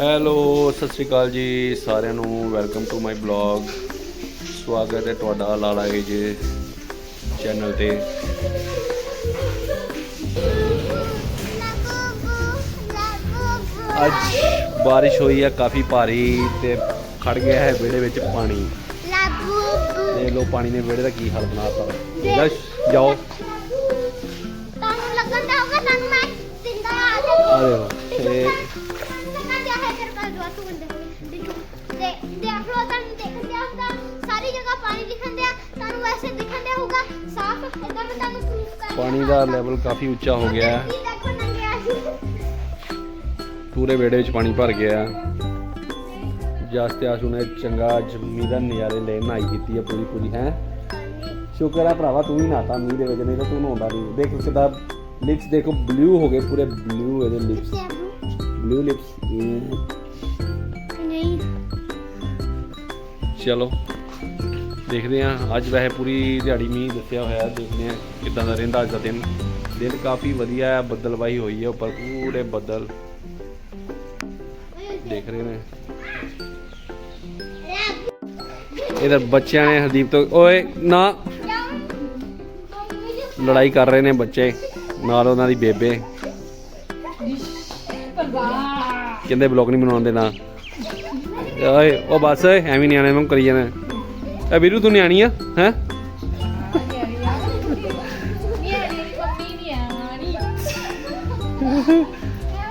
Hello ਸਤਿ ਸ਼੍ਰੀ ਅਕਾਲ ਜੀ ਸਾਰਿਆਂ ਨੂੰ। Welcome to my blog. ਸਵਾਗਤ ਹੈ ਤੁਹਾਡਾ ਲਾਲਾ ਏਜ ਚੈਨਲ ਤੇ। ਅੱਜ ਬਾਰਿਸ਼ ਹੋਈ ਹੈ ਕਾਫੀ ਭਾਰੀ ਤੇ ਖੜ ਗਿਆ ਹੈ ਵਿਹੜੇ ਵਿੱਚ ਪਾਣੀ। ਦੇਖ ਲਓ ਪਾਣੀ ਨੇ ਵਿਹੜੇ ਦਾ ਕੀ ਹਾਲ ਬਣਾਤਾ। ਜਾਓ। ਤੁਹਾਨੂੰ ਲੱਗਣ ਦਾ ਹੋਗਾ ਤੁਹਾਨੂੰ ਮੈਂ ਜਿੰਦਾ ਆ ਕਿਹਾ ਹੈ ਤੇਰੇ ਕੋਲ ਜੋ ਤੂੰ ਬੰਦੇ ਦੇ ਦੇਖ ਲੋ ਤੁਹਾਨੂੰ ਦੇਖਣ ਦਿਆ ਹੁੰਦਾ ਸਾਰੀ ਜਗ੍ਹਾ ਪਾਣੀ ਦਿਖਣ ਦਿਆ ਤੁਹਾਨੂੰ ਵੈਸੇ ਦਿਖਣ ਦਿਆ ਹੋਊਗਾ ਸਾਫ਼ ਇਦਾਂ ਮੈਂ ਤੁਹਾਨੂੰ ਪ੍ਰੂਫ ਕਰ ਪਾਣੀ ਦਾ ਲੈਵਲ ਕਾਫੀ ਉੱਚਾ ਹੋ ਗਿਆ। ਹੈ ਦੇਖੋ ਪੂਰੇ ਵਿਹੜੇ ਵਿੱਚ ਪਾਣੀ ਭਰ ਗਿਆ। ਜਸ ਤੇ ਆਸੂ ਨੇ ਚੰਗਾ ਅੱਜ ਮੀਂਹ ਦਾ ਨਜ਼ਾਰੇ ਲੈਣ ਨਹਾਈ ਕੀਤੀ ਹੈ ਪੂਰੀ ਪੂਰੀ ਹੈ? ਸ਼ੁਕਰ ਹੈ ਭਰਾਵਾ ਤੂੰ ਹੀ ਨਹਾਤਾ ਮੀਂਹ ਦੇ ਵਿੱਚ ਨਹੀਂ ਤਾਂ ਤੂੰ ਨਹਾਉਂਦਾ ਨਹੀਂ। ਦੇਖ ਕਿਦਾ ਲਿਪਸ ਦੇਖੋ ਬਲੂ ਹੋ ਗਏ ਪੂਰੇ ਬਲੂ ਇਹਦੇ ਲਿਪਸ ਬਲੂ ਲਿਪਸ ਨਹੀਂ। ਚਲੋ, ਦੇਖਦੇ ਹਾਂ। ਅੱਜ ਵੈਸੇ ਪੂਰੀ ਦਿਹਾੜੀ ਮੀਂਹ ਦੱਸਿਆ ਹੋਇਆ, ਦੇਖਦੇ ਹਾਂ ਕਿੱਦਾਂ ਦਾ ਰਹਿੰਦਾ ਅੱਜ ਦਾ ਦਿਨ। ਦਿਨ ਕਾਫੀ ਵਧੀਆ ਹੈ, ਬੱਦਲਵਾਈ ਹੋਈ ਹੈ ਉੱਪਰ, ਪੂਰੇ ਬੱਦਲ। ਦੇਖ ਰਹੇ ਨੇ। ਇਧਰ ਬੱਚਿਆਂ ਨੇ ਹਰਦੀਪ ਤੋਂ, ਓਏ, ਨਾ। ਲੜਾਈ ਕਰ ਰਹੇ ਨੇ ਬੱਚੇ, ਨਾਲ ਉਹਨਾਂ ਦੀ ਬੇਬੇ। ਕਹਿੰਦੇ ਬਲੌਗ ਨਹੀਂ ਬਣਾਉਣ ਦੇਣਾ। ਓਏ ਉਹ ਬਸ, ਐਵੇਂ ਨਿਆਣੇ ਨੂੰ ਕਰੀ ਜਾਣਾ। ਐ ਵੀਰੂ, ਤੂੰ ਨਿਆਣੀ ਆ? ਹੈ?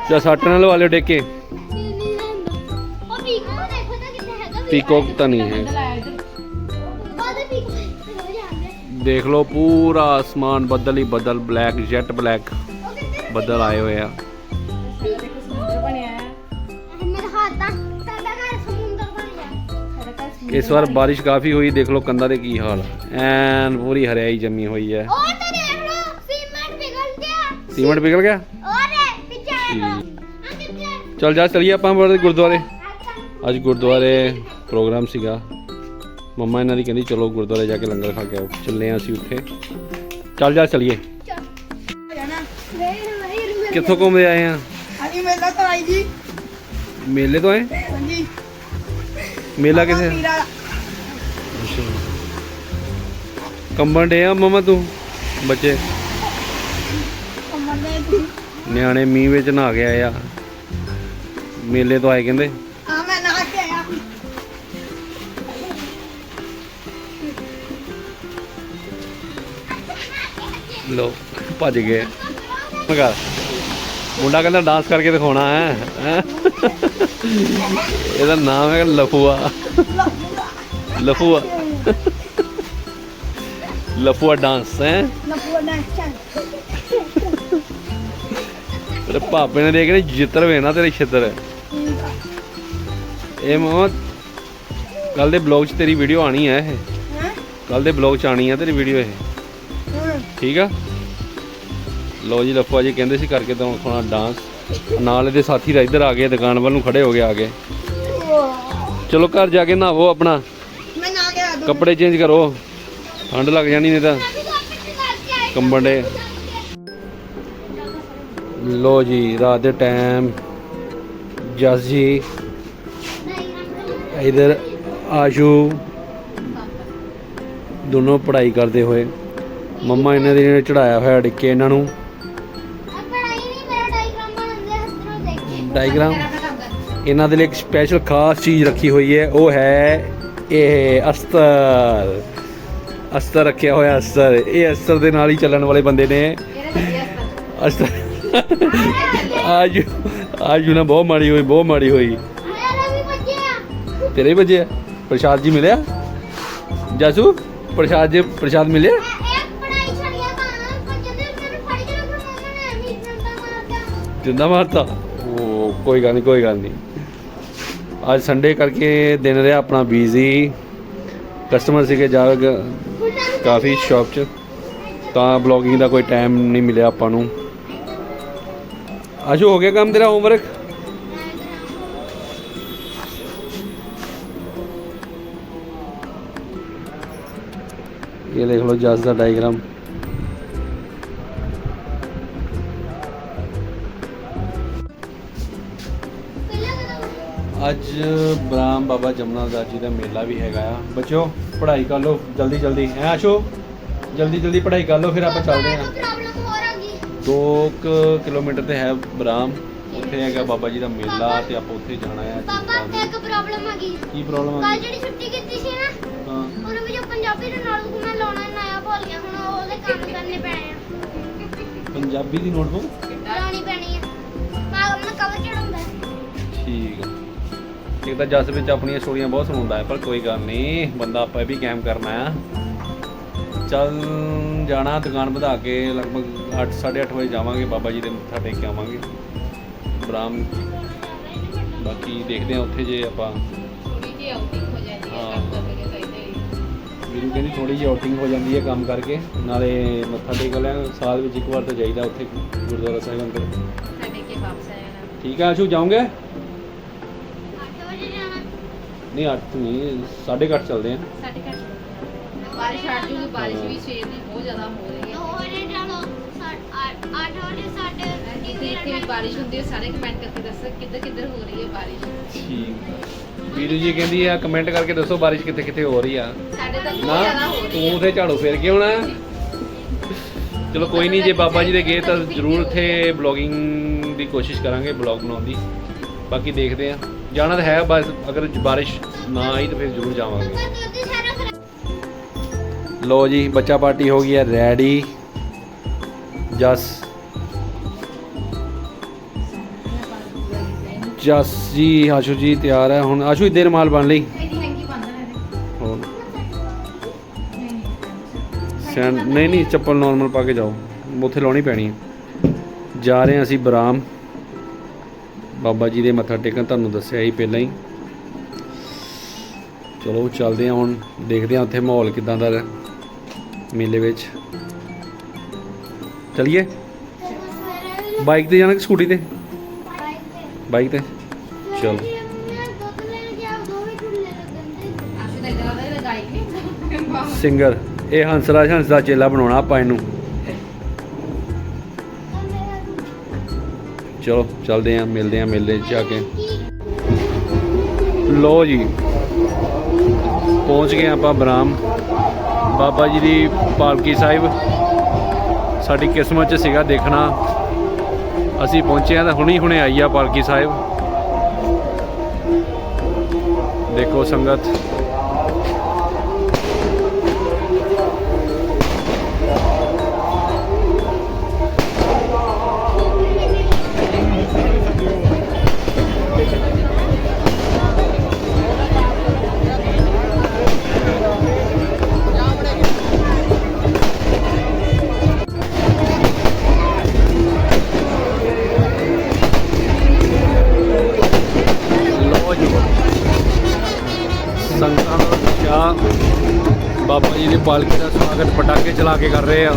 ਚਾ ਸੱਟ ਨਾਲ ਲਵਾ ਲਿਓ ਡੇਕੇ। ਤਾਂ ਪੀਕੋਕ ਤਾਂ ਨਹੀਂ ਹੈ। ਦੇਖ ਲਓ, ਪੂਰਾ ਆਸਮਾਨ ਬੱਦਲ ਹੀ ਬੱਦਲ ਬਲੈਕ ਜੈਟ ਬਲੈਕ ਬੱਦਲ ਆਏ ਹੋਏ ਆ। ਇਸ ਵਾਰ ਬਾਰਿਸ਼ ਕਾਫੀ ਹੋਈ ਦੇਖ ਲਓ ਕੰਧਾਂ ਦੇ ਕੀ ਹਾਲ। ਆ। ਐਨ ਪੂਰੀ ਹਰਿਆਈ ਜੰਮੀ ਹੋਈ ਹੈ। ਉਹ ਤਾਂ ਦੇਖ ਲੋ ਸੀਮੈਂਟ ਪਿਘਲ ਗਿਆ। ਸੀਮੈਂਟ ਪਿਘਲ ਗਿਆ? ਔਰੇ ਪਿੱਛੇ ਆ ਆ ਕਿੱਥੇ ਚਲ ਜਾ ਚਲੀਏ ਆਪਾਂ ਬੜੇ ਗੁਰਦੁਆਰੇ। ਅੱਜ ਗੁਰਦੁਆਰੇ ਪ੍ਰੋਗਰਾਮ ਸੀਗਾ। ਮੰਮਾ ਇਹਨਾਂ ਦੀ ਕਹਿੰਦੀ ਚਲੋ ਗੁਰਦੁਆਰੇ ਜਾ ਕੇ ਲੰਗਰ ਖਾ ਕੇ ਆਓ। ਚੱਲੇ ਹਾਂ ਅਸੀਂ ਉੱਥੇ। ਚੱਲ ਜਾ ਚਲੀਏ। ਕਿੱਥੋਂ ਘੁੰਮਦੇ ਆਏ ਆ? ਹਾਂਜੀ ਮੇਲਾ ਤਾਂ ਆਈ ਜੀ। ਮੇਲੇ ਤੋਂ ਆਏ? ਮੇਲਾ ਕਿੱਥੇ? ਵੀਰਾ। ਕੰਬਣ ਡੇ ਆ ਮਮਾ ਤੂੰ? ਬੱਚੇ। ਨਿਆਣੇ ਮੀਂਹ ਵਿੱਚ ਨਹਾ ਕੇ ਆਏ ਆ। ਮੇਲੇ ਤੋਂ ਆਏ ਕਹਿੰਦੇ। ਆ ਮੈਂ ਨਾ ਕੇ ਆਇਆ। ਲੋ ਭੱਜ ਗਏ। ਮਗਾ ਮੁੰਡਾ ਕਹਿੰਦਾ ਡਾਂਸ ਕਰਕੇ ਦਿਖਾਉਣਾ ਹੈ ਹੈਂ? ਇਹਦਾ ਨਾਮ ਹੈ ਲਫੂਆ। ਲਫੂਆ। ਲਫੂਆ ਡਾਂਸ ਹੈ? ਨਾ ਚੱਲ। ਤੇਰੇ ਭਾਪੇ ਨੇ ਦੇਖ ਕੇ ਜਿੱਤਰ ਵੇਣਾ ਤੇਰੇ ਛਿੱਤਰ। ਇਹ ਮਾਮਾ ਕੱਲ ਦੇ ਬਲੌਗ 'ਚ ਤੇਰੀ ਵੀਡੀਓ ਆਣੀ ਹੈ ਇਹ। ਕੱਲ ਦੇ ਬਲੌਗ 'ਚ ਆਣੀ ਹੈ ਤੇਰੀ ਵੀਡੀਓ ਇਹ। ਠੀਕ ਆ? ਲੋ ਜੀ ਲੱਪਾ ਜੀ ਕਹਿੰਦੇ ਸੀ ਕਰਕੇ ਤਾਂ ਥੋੜਾ ਡਾਂਸ ਨਾਲ ਇਹਦੇ ਸਾਥੀ ਦਾ ਇੱਧਰ ਆ ਗਏ ਦੁਕਾਨ ਵੱਲ ਨੂੰ ਖੜੇ ਹੋ ਗਏ ਆ ਗਏ ਚਲੋ ਘਰ ਜਾ ਕੇ ਨਹਾਵੋ ਆਪਣਾ। ਮੈਂ ਨਾ ਕੇ ਆ ਦੋ ਕੱਪੜੇ ਚੇਂਜ ਕਰੋ। ਠੰਡ ਲੱਗ ਜਾਣੀ ਨਹੀਂ ਤਾਂ। ਕੰਬਣ ਦੇ। ਲੋ ਜੀ ਰਾਤ ਦੇ ਟਾਈਮ। ਜਸ ਜੀ। ਇਧਰ ਆਸ਼ੂ। ਦੋਨੋਂ ਪੜ੍ਹਾਈ ਕਰਦੇ ਹੋਏ। ਮੰਮਾ ਇਹਨਾਂ ਦੇ ਨੇ ਚੜਾਇਆ ਹੋਇਆ ਡਿੱਕੇ ਇਹਨਾਂ ਨੂੰ। ਡਾਇਗਰਾਮ ਇਹਨਾਂ ਦੇ ਲਈ ਇੱਕ ਸਪੈਸ਼ਲ ਖਾਸ ਚੀਜ਼ ਰੱਖੀ ਹੋਈ ਹੈ। ਉਹ ਹੈ ਇਹ ਅਸਤਰ। ਅਸਤਰ ਰੱਖਿਆ ਹੋਇਆ ਅਸਤਰ। ਇਹ ਅਸਤਰ ਦੇ ਨਾਲ ਹੀ ਚੱਲਣ ਵਾਲੇ ਬੰਦੇ ਨੇ। ਅਸਤਰ। ਆਜੂ। ਆਜੂ ਨਾ, ਬਹੁਤ ਮਾੜੀ ਹੋਈ, ਬਹੁਤ ਮਾੜੀ ਹੋਈ। ਤੇਰੇ ਵਜੇ ਪ੍ਰਸ਼ਾਦ ਜੀ ਮਿਲਿਆ? ਜਾਸੂ, ਪ੍ਰਸ਼ਾਦ ਜੀ, ਪ੍ਰਸ਼ਾਦ ਮਿਲਿਆ? ਜਿੰਦਾ ਮਾਰਤਾ। ਕੋਈ ਗੱਲ ਨਹੀਂ, ਕੋਈ ਗੱਲ ਨਹੀਂ। ਅੱਜ ਸੰਡੇ ਕਰਕੇ ਦਿਨ ਰਿਹਾ ਆਪਣਾ ਬੀਜ਼ੀ ਕਸਟਮਰ ਸੀਗੇ ਜਾ ਕਾਫੀ ਸ਼ਾਪ 'ਚ। ਤਾਂ ਬਲੌਗਿੰਗ ਦਾ ਕੋਈ ਟਾਈਮ ਨਹੀਂ ਮਿਲਿਆ ਆਪਾਂ ਨੂੰ। ਅੱਜ ਹੋ ਗਿਆ ਕੰਮ ਤੇਰਾ ਹੋਮਵਰਕ ਇਹ ਦੇਖ ਲਓ ਜਸ ਦਾ ਡਾਇਗਰਾਮ ਅੱਜ ਬ੍ਰਾਹਮ ਬਾਬਾ ਜਮਨਾ ਦਾਸ ਜੀ ਦਾ ਮੇਲਾ ਵੀ ਹੈਗਾ ਆ। ਬੱਚਿਓ ਪੜ੍ਹਾਈ ਕਰ ਲਓ ਜਲਦੀ ਜਲਦੀ। ਹੈ ਆਸ਼ੋ? ਜਲਦੀ ਜਲਦੀ ਪੜ੍ਹਾਈ ਕਰ ਲਓ ਫਿਰ ਆਪਾਂ ਚੱਲਦੇ ਹਾਂ। ਪ੍ਰੋਬਲਮ ਹੋ ਰਹੀ 2 ਕਿਲੋਮੀਟਰ ਤੇ ਹੈ ਬ੍ਰਾਹਮ। ਉੱਥੇ ਹੈਗਾ ਬਾਬਾ ਜੀ ਦਾ ਮੇਲਾ ਤੇ ਆਪਾਂ ਉੱਥੇ ਜਾਣਾ ਆ। ਪਾਪਾ ਇੱਕ ਪ੍ਰੋਬਲਮ ਆ ਗਈ। ਕੀ ਪ੍ਰੋਬਲਮ ਆ ਕੱਲ ਗਈ ਜਿਹੜੀ ਛੁੱਟੀ ਕੀਤੀ ਸੀ ਨਾ ਹਾਂ। ਉਹਨੂੰ ਵੀ ਜੋ ਪੰਜਾਬੀ ਦੇ ਨਾਲ ਮੈਂ ਲਾਉਣਾ ਨਇਆ ਭੁੱਲ ਗਿਆ। ਹੁਣ ਉਹਦੇ ਕੰਮ ਕਰਨੇ ਪੈਣੇ ਆ। ਪੰਜਾਬੀ ਦੀ ਨੋਟਬੁੱਕ ਲਾਉਣੀ ਪੈਣੀ ਆ। ਮੈਂ ਕਵਰ ਚੜਾਉਂਦਾ ਠੀਕ ਆ। ਇੱਕ ਤਾਂ ਜਸ ਵਿੱਚ ਆਪਣੀਆਂ ਸਟੋਰੀਆਂ ਬਹੁਤ ਸੁਣਾਉਂਦਾ ਹੈ ਪਰ ਕੋਈ ਗੱਲ ਨਹੀਂ ਬੰਦਾ ਆਪਾਂ ਇਹ ਵੀ ਕੈਮ ਕਰਨਾ ਆ ਚੱਲ ਜਾਣਾ ਦੁਕਾਨ ਵਧਾ ਕੇ ਲਗਭਗ 8 8:30 ਵਜੇ ਜਾਵਾਂਗੇ ਬਾਬਾ ਜੀ ਦੇ ਮੱਥਾ ਟੇਕ ਕੇ ਆਵਾਂਗੇ। ਬ੍ਰਾਹਮ ਬਾਕੀ ਦੇਖਦੇ ਆ ਉੱਥੇ ਜੇ ਆਪਾਂ ਥੋੜੀ ਜਿਹੀ ਆਊਟਿੰਗ ਹੋ ਜਾਂਦੀ ਹੈ ਹਾਂ। ਕਹਿੰਦੀ ਥੋੜੀ ਜਿਹੀ ਆਊਟਿੰਗ ਹੋ ਜਾਂਦੀ ਹੈ ਕੰਮ ਕਰਕੇ ਨਾਲੇ ਮੱਥਾ ਟੇਕ ਲਿਆ ਸਾਲ ਵਿੱਚ ਇੱਕ ਵਾਰ ਤਾਂ ਜਾਈਦਾ ਉੱਥੇ ਗੁਰਦੁਆਰਾ ਸਾਹਿਬ ਅੰਦਰ। ਸਾਡੇ ਕੇ ਵਾਪਸ ਆ ਜਾਣਾ। ਠੀਕ ਆ ਆਸ਼ੂ ਜਾਓਗੇ? 8 ਵਜੇ ਜਾਣਾ ਨਹੀਂ 8 ਨਹੀਂ 8:30 ਚੱਲਦੇ ਆ। ਸਾਡੇ ਘਰ ਬਾਰਿਸ਼ ਹਟ ਜੂਗੀ ਬਾਰਿਸ਼ ਵੀ ਸਵੇਰ ਦੀ ਬਹੁਤ ਜ਼ਿਆਦਾ ਹੋ ਰਹੀ ਹੈ। 2 ਵਜੇ ਜਾਣਾ 8 ਵਜੇ ਸਾਡੇ ਵੀ ਬਾਰਿਸ਼ ਹੁੰਦੀ ਹੈ ਸਾਰੇ ਕਮੈਂਟ ਕਰਕੇ ਦੱਸੋ ਕਿੱਧਰ ਕਿੱਧਰ ਹੋ ਰਹੀ ਹੈ ਬਾਰਿਸ਼। ਠੀਕ ਵੀਰੂ ਜੀ ਕਹਿੰਦੀ ਆ ਕਮੈਂਟ ਕਰਕੇ ਦੱਸੋ ਬਾਰਿਸ਼ ਕਿੱਥੇ ਕਿੱਥੇ ਹੋ ਰਹੀ ਆ। ਸਾਡੇ ਤਾਂ ਬਹੁਤ ਨਾ ਜ਼ਿਆਦਾ ਹੋ ਰਹੀ ਤੂੰ ਹੈ। ਉਥੇ ਝਾੜੂ ਫੇਰ ਕੇ ਆਉਣਾ। ਚਲੋ ਕੋਈ ਨਹੀਂ ਜੇ ਬਾਬਾ ਜੀ ਦੇ ਗਏ ਤਾਂ ਜ਼ਰੂਰ ਉੱਥੇ ਬਲੌਗਿੰਗ ਦੀ ਕੋਸ਼ਿਸ਼ ਕਰਾਂਗੇ ਬਲੌਗ ਬਣਾਉਣ ਦੀ। ਬਾਕੀ ਦੇਖਦੇ ਆ। ਜਾਣਾ ਤਾਂ ਹੈ, ਬਸ ਅਗਰ ਬਾਰਿਸ਼ ਨਾ ਆਈ ਤਾਂ ਫਿਰ ਜ਼ਰੂਰ ਜਾਵਾਂਗੇ। ਮੈਂ ਲੋ ਜੀ, ਬੱਚਾ ਪਾਰਟੀ ਹੋ ਗਈ ਹੈ ਰੈਡੀ ਜਸ। ਜਸ ਜੀ, ਆਸ਼ੂ ਜੀ ਤਿਆਰ ਹੈ ਹੁਣ। ਆਸ਼ੂ ਇੱਧੇ ਮਾਲ ਬਣ ਲਈ। ਇਹਦੀ ਸੈਂਡ ਨਹੀਂ ਨਹੀਂ, ਚੱਪਲ ਨਾਰਮਲ ਪਾ ਕੇ ਜਾਓ। ਉੱਥੇ ਲਾਉਣੀ ਪੈਣੀ ਹੈ। ਜਾ ਰਹੇ ਹਾਂ ਅਸੀਂ ਬਰਾਮ। ਬਾਬਾ ਜੀ ਦੇ ਮੱਥਾ ਟੇਕਣ ਤੁਹਾਨੂੰ ਦੱਸਿਆ ਹੀ ਪਹਿਲਾਂ ਹੀ। ਚਲੋ ਚੱਲਦੇ ਹਾਂ ਹੁਣ ਦੇਖਦੇ ਹਾਂ ਉੱਥੇ ਮਾਹੌਲ ਕਿਦਾਂ ਦਾ ਹੈ ਮੇਲੇ ਵਿੱਚ। ਚਲਿਏ? ਬਾਈਕ ਤੇ ਜਾਣਾ ਕਿ ਸਕੂਟੀ ਤੇ? ਬਾਈਕ ਤੇ। ਚਲੋ। ਸਿੰਗਰ ਇਹ ਹੰਸਰਾਜ ਹੰਸ ਦਾ ਚੇਲਾ ਬਣਾਉਣਾ ਆਪਾਂ ਇਹਨੂੰ। ਚਲੋ ਚੱਲਦੇ ਆਂ, ਮਿਲਦੇ ਆਂ ਮੇਲੇ 'ਚ ਜਾ ਕੇ। ਲੋ ਜੀ, ਪਹੁੰਚ ਗਏ ਆਪਾਂ ਬਰਾਮ। ਬਾਬਾ ਜੀ ਦੀ ਪਾਲਕੀ ਸਾਹਿਬ, ਸਾਡੀ ਕਿਸਮਤ 'ਚ ਸੀਗਾ ਦੇਖਣਾ। ਅਸੀਂ ਪਹੁੰਚੇ ਆ ਤਾਂ ਹੁਣੇ ਹੁਣੇ ਆਈ ਆ ਪਾਲਕੀ ਸਾਹਿਬ। ਦੇਖੋ ਸੰਗਤ। ਪਟਾਕੇ ਕੇ ਕਰ ਰਹੇ ਆ।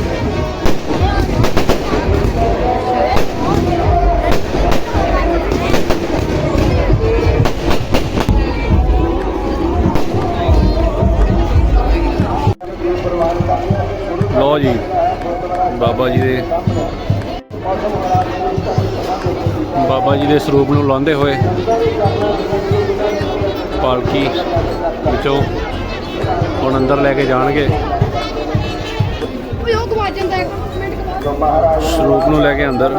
ਲੋ ਜੀ, ਬਾਬਾ ਜੀ ਦੇ ਬਾਬਾ ਜੀ ਦੇ ਸਰੂਪ ਨੂੰ ਲਾਉਂਦੇ ਹੋਏ ਪਾਲਕੀ ਵਿੱਚੋਂ ਹੁਣ ਅੰਦਰ ਲੈ ਕੇ ਜਾਣਗੇ। ਉਹ ਗਵਾ ਜਾਂਦਾ ਇੱਕ ਮਿੰਟ ਬਾਅਦ ਸਰੂਪ ਨੂੰ ਲੈ ਕੇ ਅੰਦਰ।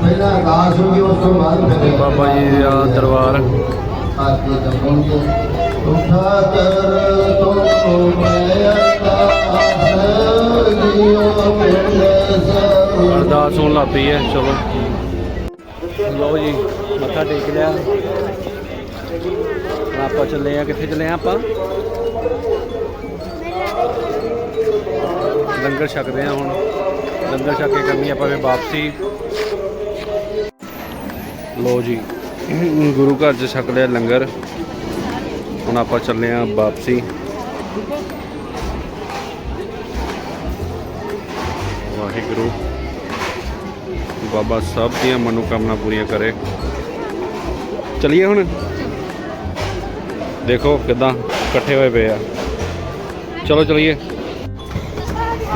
ਪਹਿਲਾਂ ਅਰਦਾਸ ਹੋਗੀ ਉਸ ਤੋਂ ਬਾਅਦ ਬਾਬਾ ਜੀ ਦਾ ਦਰਬਾਰ। ਆਰਤੀ ਜਪੋਗੇ ਉਠਾ ਕਰ ਤੋ ਮੈਂ ਅਰਦਾਸ ਜੀਓ ਪਿੰਡ ਅਰਦਾਸ ਹੋਣ ਲੱਗ ਪਈ ਹੈ, ਚਲੋ। ਲਓ ਜੀ। ਮੱਥਾ ਟੇਕ ਲਿਆ। ਹੁਣ ਆਪਾਂ ਚੱਲੇ ਆ ਕਿੱਥੇ ਚੱਲੇ ਆ ਆਪਾਂ? ਲੰਗਰ ਛਕਦੇ ਆ ਹੁਣ। ਲੰਗਰ ਛਕ ਕੇ ਕਰਨੀ ਆਪਾਂ ਫਿਰ ਵਾਪਸੀ। ਲਓ ਜੀ, ਗੁਰੂ ਘਰ 'ਚ ਛਕ ਲਿਆ ਲੰਗਰ। ਹੁਣ ਆਪਾਂ ਚੱਲੇ ਆ ਵਾਪਸੀ। ਵਾਹਿਗੁਰੂ। ਬਾਬਾ ਸਭ ਦੀਆਂ ਮਨੋਕਾਮਨਾ ਪੂਰੀਆਂ ਕਰੇ। ਚਲਿਏ ਹੁਣ? ਦੇਖੋ ਕਿਦਾਂ ਇਕੱਠੇ ਹੋਏ ਪਏ ਆ। ਚਲੋ ਚਲਿਏ।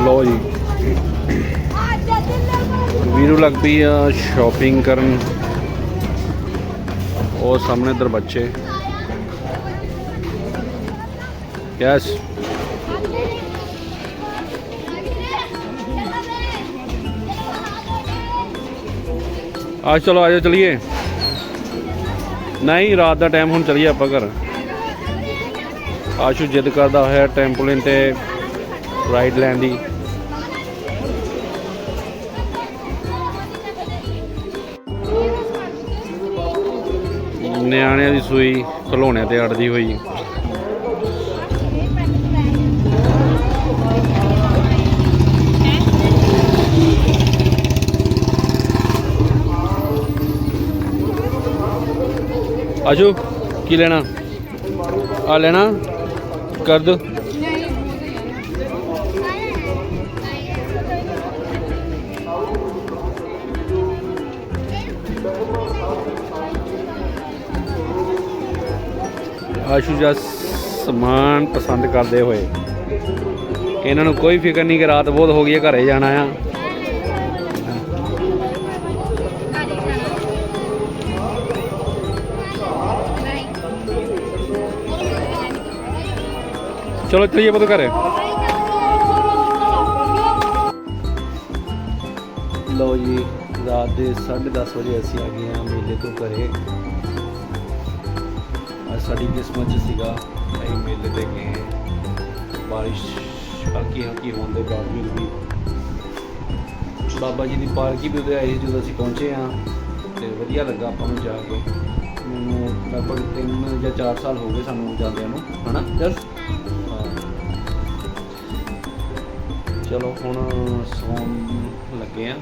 ਲੋ ਜੀ। ਵੀਰੂ ਲੱਗ ਪਈ ਆ ਸ਼ਾਪਿੰਗ ਕਰਨ। ਉਹ ਸਾਹਮਣੇ ਇਧਰ ਬੱਚੇ ਯੈਸ ਆ ਚਲੋ ਆਜੋ ਚਲੀਏ। ਨਹੀਂ, ਰਾਤ ਦਾ ਟਾਈਮ ਹੁਣ ਚਲੀਏ ਆਪਾਂ ਘਰ। ਆਸ਼ੂ ਜਿੱਦ ਕਰਦਾ ਹੋਇਆ ਟੈਂਪੋਲਿਨ ਤੇ ਰਾਈਡ ਲੈਣ ਦੀ। ਨਿਆਣਿਆਂ ਦੀ ਸੂਈ, ਖਲੋਣਿਆਂ ਤੇ ਅੜਦੀ ਹੋਈ। ਆਜੂ, ਕੀ ਲੈਣਾ? ਆ ਲੈਣਾ? ਕਰ ਦੋ ਆਸ਼ੂ ਜਸ ਸਮਾਨ ਪਸੰਦ ਕਰਦੇ ਹੋਏ। ਇਹਨਾਂ ਨੂੰ ਕੋਈ ਫਿਕਰ ਨਹੀਂ ਕਿ ਰਾਤ ਬਹੁਤ ਹੋ ਗਈ ਹੈ, ਘਰੇ ਜਾਣਾ ਆ। ਚਲੋ ਚਲੀਏ ਪੁੱਤ ਘਰੇ। ਲਓ ਜੀ, ਰਾਤ ਦੇ 10:30 ਵਜੇ ਅਸੀਂ ਆ ਗਏ ਹਾਂ ਮੇਲੇ ਤੋਂ ਘਰੇ। ਅੱਜ ਸਾਡੀ ਕਿਸਮਤ 'ਚ ਸੀਗਾ, ਅਸੀਂ ਮੇਲੇ ਤੇ ਗਏ ਬਾਰਿਸ਼ ਹਲਕੀ ਹਲਕੀ ਹੋਣ ਦੇ ਬਾਵਜੂਦ ਵੀ ਬਾਬਾ ਜੀ ਦੀ ਪਾਲਕੀ ਵੀ ਉਹਦੇ ਆਈ ਸੀ ਜਦੋਂ ਅਸੀਂ ਪਹੁੰਚੇ ਹਾਂ, ਤੇ ਵਧੀਆ ਲੱਗਾ ਆਪਾਂ ਨੂੰ ਜਾ ਕੇ। ਮੈਨੂੰ ਲਗਭਗ 3 ਜਾਂ 4 ਸਾਲ ਹੋ ਗਏ ਸਾਨੂੰ ਜਾਂਦਿਆਂ ਨੂੰ ਹਨਾ? ਜਸ ਚਲੋ ਹੁਣ ਸੌਣ ਲੱਗੇ ਆ।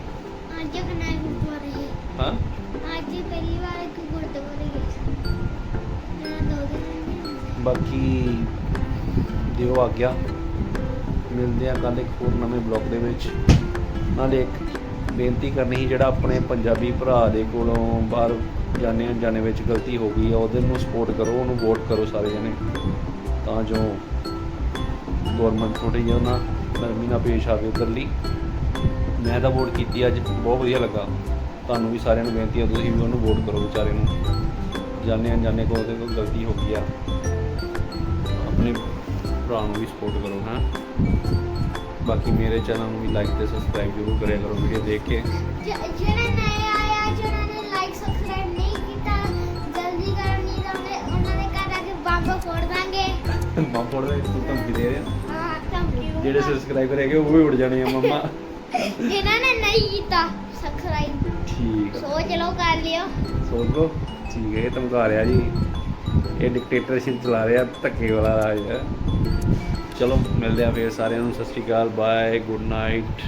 ਅੱਜ ਕਨਾਈ ਗੁਰਦੁਆਰੇ ਹਾਂ। ਅੱਜ ਪਹਿਲੀ ਵਾਰ ਇੱਕ ਗੁਰਦੁਆਰੇ ਗਏ ਬਾਕੀ ਦਿਓ ਆ ਗਿਆ। ਮਿਲਦੇ ਆ ਕੱਲ ਇੱਕ ਹੋਰ ਨਵੇਂ ਬਲੌਗ ਦੇ ਵਿੱਚ। ਨਾਲੇ ਇੱਕ ਬੇਨਤੀ ਕਰਨੀ ਸੀ ਜਿਹੜਾ ਆਪਣੇ ਪੰਜਾਬੀ ਭਰਾ ਦੇ ਕੋਲੋਂ ਬਾਹਰ ਜਾਣੇ ਅਣਜਾਣੇ ਵਿੱਚ ਗਲਤੀ ਹੋ ਗਈ ਆ, ਉਹਦੇ ਨੂੰ ਸਪੋਰਟ ਕਰੋ, ਉਹਨੂੰ ਵੋਟ ਕਰੋ ਸਾਰੇ ਜਣੇ। ਤਾਂ ਜੋ ਗਵਰਨਮੈਂਟ ਥੋੜੀ ਜਿਹੀ ਉਹਨਾਂ ਨਰਮੀ ਨਾਲ ਪੇਸ਼ ਆਵੇ ਉਧਰ ਲਈ ਮੈਂ ਤਾਂ ਵੋਟ ਕੀਤੀ ਅੱਜ ਬਹੁਤ ਵਧੀਆ ਲੱਗਾ। ਤੁਹਾਨੂੰ ਵੀ ਸਾਰਿਆਂ ਨੂੰ ਬੇਨਤੀ ਹੈ ਤੁਸੀਂ ਵੀ ਉਹਨੂੰ ਵੋਟ ਕਰੋ ਵਿਚਾਰੇ ਨੂੰ। ਜਾਣੇ ਅਣਜਾਣੇ ਕੋਲ ਉਹਦੇ ਕੋਲ ਗਲਤੀ ਹੋ ਗਈ ਆ, ਆਪਣੇ ਭਰਾ ਨੂੰ ਵੀ ਸਪੋਰਟ ਕਰੋ, ਹਾਂ। ਬਾਕੀ ਮੇਰੇ ਚੈਨਲ ਨੂੰ ਵੀ ਲਾਈਕ ਤੇ ਸਬਸਕ੍ਰਾਈਬ ਜ਼ਰੂਰ ਕਰਿਆ ਕਰੋ ਵੀਡੀਓ ਦੇਖ ਕੇ। ਦਾਂਗੇ ਮਾਂ ਫੋੜ ਦੇ ਤੂੰ ਧਮਕੀ ਦੇ ਰਿਹਾ ਹਾਂ ਧਮਕੀ ਜਿਹੜੇ ਸਬਸਕ੍ਰਾਈਬਰ ਹੈਗੇ ਉਹ ਵੀ ਉੜ ਜਾਣੇ ਆ ਮੰਮਾ। ਜਿਨ੍ਹਾਂ ਨੇ ਨਹੀਂ ਕੀਤਾ ਸਬਸਕ੍ਰਾਈਬ ਠੀਕ ਆ। ਸੋਚ ਲਓ ਕਰ ਲਿਓ। ਸੋਚ ਲਓ। ਠੀਕ ਹੈ ਇਹ ਧਮਕਾ ਰਿਹਾ ਜੀ। ਇਹ ਡਿਕਟੇਟਰਸ਼ਿਪ ਚਲਾ ਰਿਹਾ ਧੱਕੇ ਵਾਲਾ ਰਾਜ। ਹੈ ਚਲੋ ਮਿਲਦੇ ਆ ਫੇਰ ਸਾਰਿਆਂ ਨੂੰ। ਸਤਿ ਸ਼੍ਰੀ ਅਕਾਲ ਬਾਏ ਗੁੱਡ ਨਾਈਟ